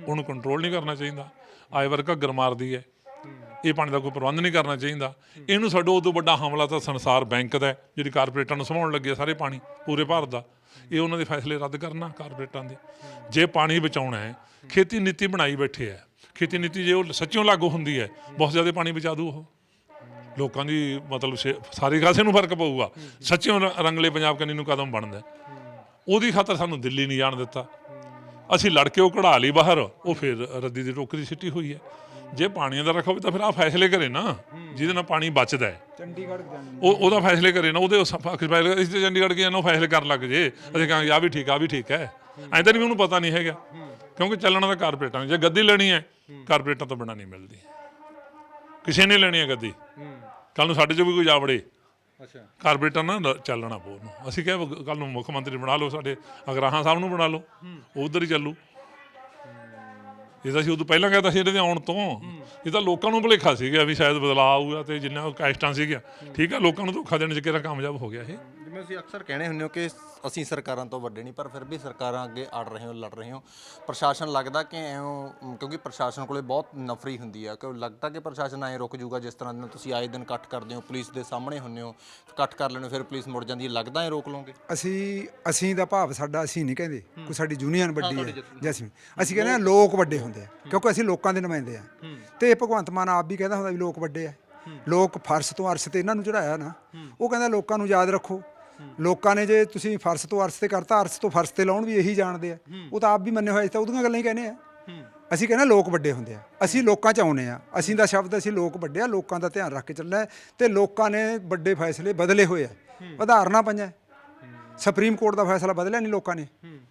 ਉਹਨੂੰ ਕੰਟਰੋਲ ਨਹੀਂ ਕਰਨਾ ਚਾਹੀਦਾ। ਆਏ ਵਾਰ ਘੱਗਰ ਮਾਰਦੀ ਹੈ। ਇਹ ਪਾਣੀ ਦਾ ਕੋਈ ਪ੍ਰਬੰਧ ਨਹੀਂ ਕਰਨਾ ਚਾਹੀਦਾ। ਇਹਨੂੰ ਸਾਡੋ ਉਦੋਂ ਵੱਡਾ ਹਮਲਾ ਤਾਂ ਸੰਸਾਰ ਬੈਂਕ ਦਾ ਜਿਹੜੀ ਕਾਰਪੋਰੇਟਾਂ ਨੂੰ ਸੰਭਾਉਣ ਲੱਗੇ ਸਾਰੇ ਪਾਣੀ, ਪੂਰੇ ਭਾਰਤ ਦਾ। ਇਹ ਉਹਨਾਂ ਦੇ ਫੈਸਲੇ ਰੱਦ ਕਰਨਾ ਕਾਰਪੋਰੇਟਾਂ ਦੇ। ਜੇ ਪਾਣੀ ਬਚਾਉਣਾ ਹੈ, ਖੇਤੀ ਨੀਤੀ ਬਣਾਈ ਬੈਠੇ ਹੈ ਖੇਤੀ ਨੀਤੀ ਜੇ ਉਹ ਸੱਚਿਓਂ ਲਾਗੂ ਹੁੰਦੀ ਹੈ, ਬਹੁਤ ਜ਼ਿਆਦਾ ਪਾਣੀ ਬਚਾ ਦੂ ਉਹ। ਲੋਕਾਂ ਦੀ ਮਤਲਬ ਸਾਰੇ ਖਾਸੇ ਨੂੰ ਫ਼ਰਕ ਪਊਗਾ। ਸੱਚਿਓਂ ਰ- ਰੰਗਲੇ ਪੰਜਾਬ ਕੰਨੀ ਨੂੰ ਕਦਮ ਬਣਦਾ ਉਹਦੀ ਖਾਤਰ ਸਾਨੂੰ ਦਿੱਲੀ ਨਹੀਂ ਜਾਣ ਦਿੱਤਾ। ਅਸੀਂ ਲੜਕੇ ਉਹ ਕਢਾ ਲਈ ਬਾਹਰ, ਉਹ ਫਿਰ ਰੱਦੀ ਦੀ ਟੋਕਰੀ ਸਿੱਟੀ ਹੋਈ ਹੈ। ਜੇ ਪਾਣੀਆਂ ਦਾ ਰੱਖਾ ਤਾਂ ਫਿਰ ਆ ਫੈਸਲੇ ਕਰੇ ਨਾ ਜਿਹਦੇ ਨਾਲ ਪਾਣੀ ਬਚਦਾ ਹੈ। ਚੰਡੀਗੜ੍ਹ ਜਾਣੀ ਉਹ ਉਹਦਾ ਫੈਸਲੇ ਕਰੇ ਨਾ ਉਹਦੇ ਫੈਸਲੇ ਅਸੀਂ ਤੇ ਚੰਡੀਗੜ੍ਹ ਕੇ ਨਾ ਫੈਸਲੇ ਕਰਨ ਲੱਗ ਜੇ। ਅਸੀਂ ਕਹਾਂਗੇ ਆ ਵੀ ਠੀਕ ਆ ਵੀ ਠੀਕ ਹੈ। ਐਂ ਤਾਂ ਨਹੀਂ ਉਹਨੂੰ ਪਤਾ ਨਹੀਂ ਹੈਗਾ। ਕਿਉਂਕਿ ਚੱਲਣਾ ਤਾਂ ਕਾਰਪੋਰੇਟਾਂ ਨੇ। ਜੇ ਗੱਦੀ ਲੈਣੀ ਹੈ ਕਾਰਪੋਰੇਟਾਂ ਤੋਂ ਬਿਨਾਂ ਨਹੀਂ ਮਿਲਦੀ। ਕਿਸੇ ਨੇ ਲੈਣੀ ਹੈ ਗੱਦੀ। ਕੱਲ ਨੂੰ ਸਾਡੇ ਚੋਂ ਵੀ ਕੋਈ ਜਾ ਵੜੇ ਅੱਛਾ। ਕਾਰਪੋਰੇਟਰ ਲ- ਚੱਲਣਾ ਪਊ ਅਸੀਂ ਕਿਹਾ ਕੱਲ ਨੂੰ ਮੁੱਖ ਮੰਤਰੀ ਬਣਾ ਲਓ ਸਾਡੇ ਅਗਰਾਹਾਂ ਸਾਹਿਬ ਨੂੰ ਬਣਾ ਲਓ। ਉਧਰ ਹੀ ਚੱਲੂ। ਇਹ ਤਾਂ ਅਸੀਂ ਉਦੋਂ ਪਹਿਲਾਂ ਕਹਿੰਦਾ ਸੀ ਇਹਦੇ ਦੇ ਆਉਣ ਤੋਂ। ਇਹ ਤਾਂ ਲੋਕਾਂ ਨੂੰ ਭੁਲੇਖਾ ਸੀਗਾ ਵੀ ਸ਼ਾਇਦ ਬਦਲਾਅ ਆਊਗਾ ਤੇ ਜਿੰਨਾ ਕਾਇਸਟਾਂ ਸੀਗੀਆਂ। ਠੀਕ ਆ, ਲੋਕਾਂ ਨੂੰ ਧੋਖਾ ਦੇਣ ਚ ਕਿਹੜਾ ਕਾਮਯਾਬ ਹੋ ਗਿਆ ਇਹ। ਜਿਵੇਂ ਅਸੀਂ ਅਕਸਰ ਕਹਿੰਦੇ ਹੁੰਦੇ ਹੋ ਕਿ ਅਸੀਂ ਸਰਕਾਰਾਂ ਤੋਂ ਵੱਡੇ ਨਹੀਂ ਪਰ ਫਿਰ ਵੀ ਸਰਕਾਰਾਂ ਅੱਗੇ ਅੜ ਰਹੇ ਹੋ ਲੜ ਰਹੇ ਹੋ। ਪ੍ਰਸ਼ਾਸਨ ਲੱਗਦਾ ਕਿ ਐਂ ਕਿਉਂਕਿ ਪ੍ਰਸ਼ਾਸਨ ਕੋਲੇ ਬਹੁਤ ਨਫਰੀ ਹੁੰਦੀ ਆ ਕਿ ਲੱਗਦਾ ਕਿ ਪ੍ਰਸ਼ਾਸਨ ਐਂ ਰੁਕ ਜਾਊਗਾ ਜਿਸ ਤਰ੍ਹਾਂ ਨਾਲ ਤੁਸੀਂ ਆਏ ਦਿਨ ਇਕੱਠ ਕਰਦੇ ਹੋ ਪੁਲਿਸ ਦੇ ਸਾਹਮਣੇ ਹੁੰਦੇ ਹੋ ਇਕੱਠ ਕਰ ਲੈਣੇ ਫਿਰ ਪੁਲਿਸ ਮੁੜ ਜਾਂਦੀ ਹੈ। ਲੱਗਦਾ ਐਂ ਰੋਕ ਲਓਗੇ? ਅਸੀਂ ਅਸੀਂ ਦਾ ਭਾਵ ਸਾਡਾ ਅਸੀਂ ਨਹੀਂ ਕਹਿੰਦੇ ਕੋਈ ਸਾਡੀ ਯੂਨੀਅਨ ਵੱਡੀ ਹੈ ਜੈਸਮੀ ਅਸੀਂ ਕਹਿੰਦੇ ਆ ਲੋਕ ਵੱਡੇ ਹੁੰਦੇ ਆ ਕਿਉਂਕਿ ਅਸੀਂ ਲੋਕਾਂ ਦੇ ਨੁਮਾਇੰਦੇ ਆ। ਤੇ ਭਗਵੰਤ ਮਾਨ ਆਪ ਵੀ ਕਹਿੰਦਾ ਹੁੰਦਾ ਵੀ ਲੋਕ ਵੱਡੇ ਆ। ਲੋਕ ਫਰਸ਼ ਤੋਂ ਅਰਸ਼ ਤੇ ਇਹਨਾਂ ਨੂੰ ਚੜਾਇਆ ਨਾ। ਉਹ ਕਹਿੰਦਾ ਲੋਕਾਂ ਨੂੰ ਯਾਦ ਰੱਖੋ। ਲੋਕਾਂ ਨੇ ਜੇ ਤੁਸੀਂ ਫਰਸ਼ ਤੋਂ ਅਰਸ਼ ਤੇ ਕਰਤਾ ਅਰਸ਼ ਤੋਂ ਫਰਸ਼ ਤੇ ਲਾਉਣ ਵੀ ਇਹੀ ਜਾਣਦੇ ਆ। ਉਹ ਤਾਂ ਆਪ ਵੀ ਮੰਨੇ ਹੋਏ ਤਾਂ ਉਹਦੀਆਂ ਗੱਲਾਂ ਹੀ ਕਹਿੰਦੇ ਆ। ਅਸੀਂ ਕਹਿੰਦੇ ਲੋਕ ਵੱਡੇ ਹੁੰਦੇ ਆ। ਅਸੀਂ ਲੋਕਾਂ ਚ ਆਉਨੇ ਆ। ਅਸੀਂ ਦਾ ਸ਼ਬਦ ਅਸੀਂ ਲੋਕ ਵੱਡੇ ਆ ਲੋਕਾਂ ਦਾ ਧਿਆਨ ਰੱਖ ਕੇ ਚੱਲਣਾ ਤੇ ਲੋਕਾਂ ਨੇ ਵੱਡੇ ਫੈਸਲੇ ਬਦਲੇ ਹੋਏ ਆ। ਉਦਾਹਰਨਾਂ ਪਈਆਂ। ਸੁਪਰੀਮ ਕੋਰਟ ਦਾ ਫੈਸਲਾ ਬਦਲਿਆ ਨਹੀਂ ਲੋਕਾਂ ਨੇ।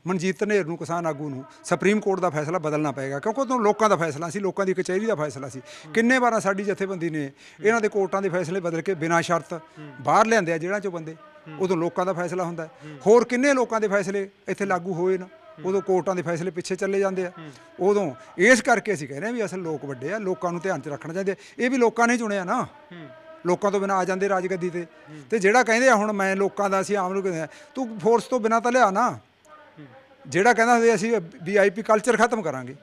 ਮਨਜੀਤ ਧਨੇਰ ਨੂੰ ਕਿਸਾਨ ਆਗੂ ਨੂੰ ਸੁਪਰੀਮ ਕੋਰਟ ਦਾ ਫੈਸਲਾ ਬਦਲਣਾ ਪਏਗਾ। ਕਿਉਂਕਿ ਉਦੋਂ ਲੋਕਾਂ ਦਾ ਫੈਸਲਾ ਸੀ ਲੋਕਾਂ ਦੀ ਕਚਹਿਰੀ ਦਾ ਫੈਸਲਾ ਸੀ। ਕਿੰਨੇ ਵਾਰਾਂ ਸਾਡੀ ਜਥੇਬੰਦੀ ਨੇ ਇਹਨਾਂ ਦੇ ਕੋਰਟਾਂ ਦੇ ਫੈਸਲੇ ਬਦਲ ਕੇ ਬਿਨਾਂ ਸ਼ਰਤ ਬਾਹਰ ਲਿਆਂਦੇ ਆ ਜਿਹੜਾ ਚੋਂ ਬੰਦੇ। ਉਦੋਂ ਲੋਕਾਂ ਦਾ ਫੈਸਲਾ ਹੁੰਦਾ। ਹੋਰ ਕਿੰਨੇ ਲੋਕਾਂ ਦੇ ਫੈਸਲੇ ਇੱਥੇ ਲਾਗੂ ਹੋਏ ਨਾ? ਉਦੋਂ ਕੋਰਟਾਂ ਦੇ ਫੈਸਲੇ ਪਿੱਛੇ ਚੱਲੇ ਜਾਂਦੇ ਆ। ਉਦੋਂ ਇਸ ਕਰਕੇ ਅਸੀਂ ਕਹਿੰਦੇ ਆ ਵੀ ਅਸਲ ਲੋਕ ਵੱਡੇ ਆ ਲੋਕਾਂ ਨੂੰ ਧਿਆਨ 'ਚ ਰੱਖਣਾ ਚਾਹੀਦਾ। ਇਹ ਵੀ ਲੋਕਾਂ ਨੇ ਚੁਣਿਆ ਨਾ। ਲੋਕਾਂ ਤੋਂ ਬਿਨਾ ਆ ਜਾਂਦੇ ਰਾਜਗੱਦੀ ਤੇ। ਤੇ ਜਿਹੜਾ ਕਹਿੰਦੇ ਆ ਹੁਣ ਮੈਂ ਲੋਕਾਂ ਦਾ ਅਸੀਂ ਆਮ ਲੋਕ ਕਹਿੰਦੇ ਆ, ਤੂੰ ਫੋਰਸ ਤੋਂ ਬਿਨਾ ਤਾਂ ਲਿਆ ਨਾ। ਜਿਹੜਾ ਕਹਿੰਦਾ ਸੀ ਅਸੀਂ ਵੀਆਈਪੀ ਕਲਚਰ ਖਤਮ ਕਰਾਂਗੇ।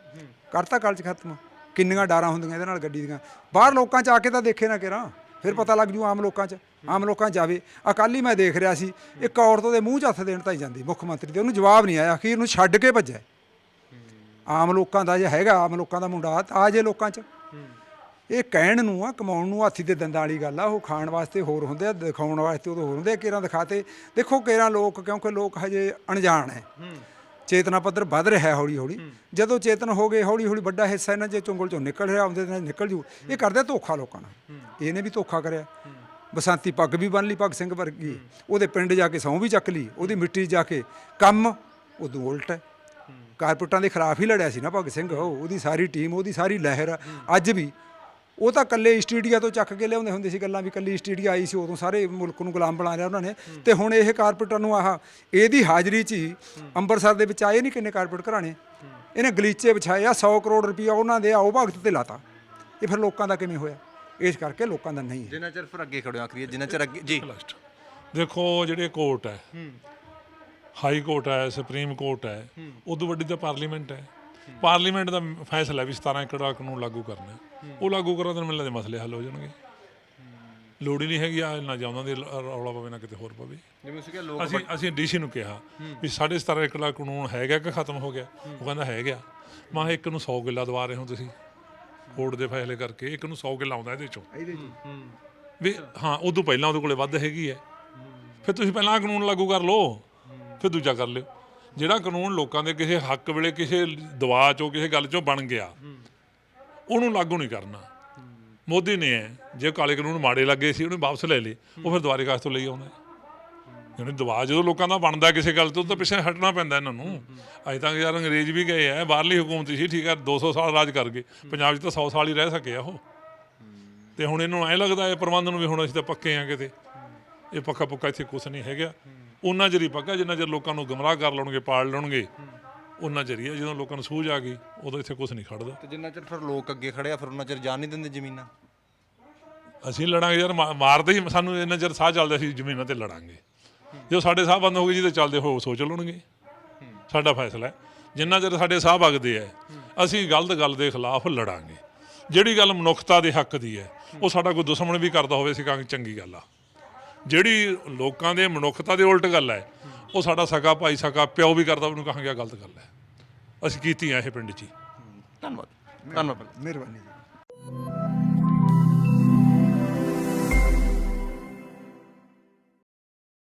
ਕਰਤਾ ਕਲਚਰ ਖਤਮ। ਕਿੰਨੀਆਂ ਡਾਰਾਂ ਹੁੰਦੀਆਂ ਇਹਦੇ ਨਾਲ ਗੱਡੀ ਦੀਆਂ। ਬਾਹਰ ਲੋਕਾਂ 'ਚ ਆ ਕੇ ਤਾਂ ਦੇਖੇ ਨਾ ਕਿਰਾਂ ਫਿਰ ਪਤਾ ਲੱਗ ਜੂ ਆਮ ਲੋਕਾਂ 'ਚ, ਆਮ ਲੋਕਾਂ ਜਾਵੇ ਅਕਾਲੀ ਮੈਂ ਦੇਖ ਰਿਹਾ ਸੀ, ਇੱਕ ਔਰਤ ਦੇ ਮੂੰਹ 'ਚ ਹੱਥ ਦੇਣ ਤਾਂ ਹੀ ਜਾਂਦੀ, ਮੁੱਖ ਮੰਤਰੀ ਤੇ ਉਹਨੂੰ ਜਵਾਬ ਨਹੀਂ ਆਇਆ, ਅਖੀਰ ਨੂੰ ਛੱਡ ਕੇ ਭੱਜਿਆ। ਆਮ ਲੋਕਾਂ ਦਾ ਜੇ ਹੈਗਾ, ਆਮ ਲੋਕਾਂ ਦਾ ਮੁੰਡਾ ਆ ਜੇ ਲੋਕਾਂ 'ਚ। ਇਹ ਕਹਿਣ ਨੂੰ ਆ, ਕਮਾਉਣ ਨੂੰ ਹਾਥੀ ਦੇ ਦੰਦਾਂ ਵਾਲੀ ਗੱਲ ਆ, ਉਹ ਖਾਣ ਵਾਸਤੇ ਹੋਰ ਹੁੰਦੇ ਆ, ਦਿਖਾਉਣ ਵਾਸਤੇ ਉਹ ਹੋਰ ਹੁੰਦੇ ਆ, ਕੇਰਾਂ ਦਿਖਾਤੇ। ਦੇਖੋ ਕੇਰਾਂ ਲੋਕ, ਕਿਉਂਕਿ ਲੋਕ ਹਜੇ ਅਣਜਾਣ ਹੈ। ਚੇਤਨਾ ਪੱਧਰ ਵੱਧ ਰਿਹਾ ਹੌਲੀ ਹੌਲੀ। ਜਦੋਂ ਚੇਤਨ ਹੋ ਗਏ ਹੌਲੀ ਹੌਲੀ ਵੱਡਾ ਹਿੱਸਾ ਇਹਨਾਂ ਜੇ ਚੁੰਗਲ ਚੋਂ ਨਿਕਲ ਰਿਹਾ ਆਉਂਦੇ ਨਾਲ ਨਿਕਲ ਜੂ। ਇਹ ਕਰਦੇ ਧੋਖਾ ਲੋਕਾਂ ਨਾਲ। ਇਹਨੇ ਵੀ ਧੋਖਾ ਕਰਿਆ। ਬਸੰਤੀ ਪੱਗ ਵੀ ਬੰਨ ਲਈ ਭਗਤ ਸਿੰਘ ਵਰਗੀ। ਉਹਦੇ ਪਿੰਡ ਜਾ ਕੇ ਸਹੁੰ ਵੀ ਚੱਕ ਲਈ ਉਹਦੀ ਮਿੱਟੀ ਜਾ ਕੇ ਕੰਮ ਉਦੋਂ ਉਲਟ। ਹੈ। ਕਾਰਪੋਰੇਟਾਂ ਦੇ ਖਿਲਾਫ ਹੀ ਲੜਿਆ ਸੀ ਨਾ ਭਗਤ ਸਿੰਘ। ਉਹ ਉਹਦੀ ਸਾਰੀ ਟੀਮ ਉਹਦੀ ਸਾਰੀ ਲਹਿਰ। ਅੱਜ ਵੀ ਉਹ ਤਾਂ ਕੱਲੇ ਇਸਟੀਡੀਆ ਤੋਂ ਚੱਕ ਕੇ ਲਿਆਉਂਦੇ ਹੁੰਦੇ ਸੀ ਗੱਲਾਂ ਵੀ ਕੱਲੀ ਇਸਟੀਡੀਆ ਆਈ ਸੀ ਉਦੋਂ ਸਾਰੇ ਮੁਲਕ ਨੂੰ ਗੁਲਾਮ ਬਣਾ ਲਿਆ ਉਹਨਾਂ ਨੇ। ਤੇ ਹੁਣ ਇਹ ਕਾਰਪੋਰੇਟਰ ਨੂੰ ਆਹ ਇਹਦੀ ਹਾਜ਼ਰੀ 'ਚ ਹੀ ਅੰਮ੍ਰਿਤਸਰ ਦੇ ਵਿੱਚ ਆਏ ਨਹੀਂ ਕਿੰਨੇ ਕਾਰਪੋਰੇਟ ਘਰਾਣੇ। ਇਹਨੇ ਗਲੀਚੇ ਵਿਛਾਏ ਆ 100 ਕਰੋੜ ਰੁਪਇਆ ਉਹਨਾਂ ਦੇ ਆਓ ਭਗਤ ਤੇ ਲਾਤਾ। ਇਹ ਫਿਰ ਲੋਕਾਂ ਦਾ ਕਿਵੇਂ ਹੋਇਆ? ਇਸ ਕਰਕੇ ਲੋਕਾਂ ਦਾ ਨਹੀਂ। ਜਿੰਨਾ ਚਿਰ ਫਿਰ ਅੱਗੇ ਖੜੋ ਆਖਰੀ ਜਿੰਨਾ ਚਿਰ ਅੱਗੇ ਜੀ। ਦੇਖੋ ਜਿਹੜੇ ਕੋਰਟ ਹੈ ਹਾਈ ਕੋਰਟ ਹੈ ਸੁਪਰੀਮ ਕੋਰਟ ਹੈ ਉਦੋਂ ਵੱਡੀ ਤਾਂ ਪਾਰਲੀਮੈਂਟ ਹੈ। ਪਾਰਲੀਮੈਂਟ ਦਾ ਫੈਸਲਾ ਵੀ 17 ਏਕੜ ਦਾ ਕਾਨੂੰਨ ਲਾਗੂ ਕਰਨਾ ਹੈ। ਉਹ ਲਾਗੂ ਕਰਾਂ ਤਾਂ ਮਿਲਣ ਦੇ ਮਸਲੇ ਹੱਲ ਹੋ ਜਾਣਗੇ। ਲੋੜ ਹੀ ਨਹੀਂ ਹੈਗੀ ਆ ਨਾ ਜਾਉਂਦਾ ਦੀ ਰੌਲਾ ਪਵੇ ਨਾ ਕਿਤੇ ਹੋਰ ਪਵੇ। ਜਿਵੇਂ ਲੋਕ ਅਸੀਂ ਅਸੀਂ ਡੀਸੀ ਨੂੰ ਕਿਹਾ ਵੀ ਸਾਢੇ 17 ਏਕੜ ਦਾ ਕਾਨੂੰਨ ਹੈਗਾ ਕਿ ਖਤਮ ਹੋ ਗਿਆ? ਉਹ ਕਹਿੰਦਾ ਹੈ ਗਿਆ। ਮੈਂ ਕਿਹਾ ਇੱਕ ਨੂੰ 100 ਕਿੱਲਾ ਦਵਾ ਰਹੇ ਹੋ ਤੁਸੀਂ। ਕੋਰਟ ਦੇ ਫੈਸਲੇ ਕਰਕੇ ਇੱਕ ਨੂੰ 100 ਕਿੱਲਾ ਆਉਂਦਾ ਇਹਦੇ ਚੋਂ। ਇਹਦੇ 'ਚ। ਵੀ ਹਾਂ ਉਦੋਂ ਪਹਿਲਾਂ ਉਹਦੇ ਕੋਲੇ ਵੱਧ ਹੈਗੀ ਹੈ। ਫਿਰ ਤੁਸੀਂ ਪਹਿਲਾਂ ਆਹ ਕਾਨੂੰਨ ਲਾਗੂ ਕਰ ਲਓ। ਫਿਰ ਦੂਜਾ ਕਰ ਲਿਓ। ਜਿਹੜਾ ਕਾਨੂੰਨ ਲੋਕਾਂ ਦੇ ਕਿਸੇ ਹੱਕ ਵੇਲੇ, ਕਿਸੇ ਦਵਾ ਚੋਂ, ਕਿਸੇ ਗੱਲ ਚੋਂ ਬਣ ਗਿਆ, ਉਹਨੂੰ ਲਾਗੂ ਨਹੀਂ ਕਰਨਾ। ਮੋਦੀ ਨੇ ਜੇ ਕਾਲੇ ਕਾਨੂੰਨ ਮਾੜੇ ਲੱਗੇ ਸੀ, ਉਹਨੇ ਵਾਪਸ ਲੈ ਲਏ, ਉਹ ਫਿਰ ਦੁਬਾਰੇ ਕਾਸ ਤੋਂ ਲਈ ਆਉਂਦਾ। ਉਹਨੇ ਦਵਾ ਜਦੋਂ ਲੋਕਾਂ ਦਾ ਬਣਦਾ ਕਿਸੇ ਗੱਲ ਤੋਂ, ਤਾਂ ਪਿੱਛੇ ਹਟਣਾ ਪੈਂਦਾ ਇਹਨਾਂ ਨੂੰ। ਅਜੇ ਤੱਕ ਯਾਰ ਅੰਗਰੇਜ਼ ਵੀ ਗਏ ਆ, ਬਾਹਰਲੀ ਹਕੂਮਤ ਸੀ, ਠੀਕ ਹੈ 200 ਸਾਲ ਰਾਜ ਕਰ ਗਏ। ਪੰਜਾਬ 'ਚ ਤਾਂ 100 ਸਾਲ ਹੀ ਰਹਿ ਸਕੇ ਆ ਉਹ। ਤੇ ਹੁਣ ਇਹਨੂੰ ਐ ਲੱਗਦਾ ਹੈ ਪ੍ਰਬੰਧ ਨੂੰ ਵੀ ਹੁਣ ਅਸੀਂ ਤਾਂ ਪੱਕੇ ਆ ਕਿਤੇ। ਇਹ ਪੱਕਾ ਪੱਕਾ ਇੱਥੇ ਕੁਛ ਨਹੀਂ ਹੈਗਾ। ਉਹਨਾਂ ਚਿਰ ਹੀ ਪੱਕਾ ਜਿੰਨਾ ਚਿਰ ਲੋਕਾਂ ਨੂੰ ਗਮਰਾਹ ਕਰ ਲਾਉਣਗੇ ਪਾਲ ਲਾਉਣਗੇ ਉਹਨਾਂ ਚਿਰ ਹੀ ਆ। ਜਦੋਂ ਲੋਕਾਂ ਨੂੰ ਸੂਝ ਆ ਗਈ ਉਦੋਂ ਇੱਥੇ ਕੁਛ ਨਹੀਂ ਖੜਦਾ। ਤੇ ਜਿੰਨਾ ਚਿਰ ਫਿਰ ਲੋਕ ਅੱਗੇ ਖੜੇ ਆ ਫਿਰ ਉਹਨਾਂ ਚਿਰ ਜਾਣ ਨਹੀਂ ਦਿੰਦੇ ਜ਼ਮੀਨਾਂ? ਅਸੀਂ ਲੜਾਂਗੇ ਯਾਰ ਮਾ- ਮਾਰਦੇ ਹੀ ਸਾਨੂੰ ਇੰਨਾ ਚਿਰ ਸਾਹ ਚੱਲਦਾ ਸੀ ਜ਼ਮੀਨਾਂ ਤੇ ਲੜਾਂਗੇ। ਜਦੋਂ ਸਾਡੇ ਸਾਹ ਬੰਦ ਹੋ ਗਏ ਜੀ ਤੇ ਚੱਲਦੇ ਹੋ ਸੋਚ ਲਣਗੇ ਸਾਡਾ ਫੈਸਲਾ ਹੈ। ਜਿੰਨਾ ਚਿਰ ਸਾਡੇ ਸਾਹ ਵਗਦੇ ਆ ਅਸੀਂ ਗਲਤ ਗੱਲ ਦੇ ਖਿਲਾਫ ਲੜਾਂਗੇ। ਜਿਹੜੀ ਗੱਲ ਮਨੁੱਖਤਾ ਦੇ ਹੱਕ ਦੀ ਹੈ ਉਹ ਸਾਡਾ ਕੋਈ ਦੁਸ਼ਮਣ ਵੀ ਕਰਦਾ ਹੋਵੇ ਅਸੀਂ ਕਹਾਂਗੇ ਚੰਗੀ ਗੱਲ ਆ। ਜਿਹੜੀ ਲੋਕਾਂ ਦੇ ਮਨੁੱਖਤਾ ਦੇ ਉਲਟ ਗੱਲ ਹੈ ਉਹ ਸਾਡਾ ਸਕਾ ਭਾਈ ਸਕਾ ਪਿਓ ਵੀ ਕਰਦਾ ਉਹਨੂੰ ਕਹਾਂਗੇ ਗਲਤ ਗੱਲ ਹੈ। ਅਸੀਂ ਕੀਤੀ ਆ ਇਹ ਪਿੰਡ 'ਚ ਧੰਨਵਾਦ। ਧੰਨਵਾਦ। ਮਿਹਰਬਾਨੀ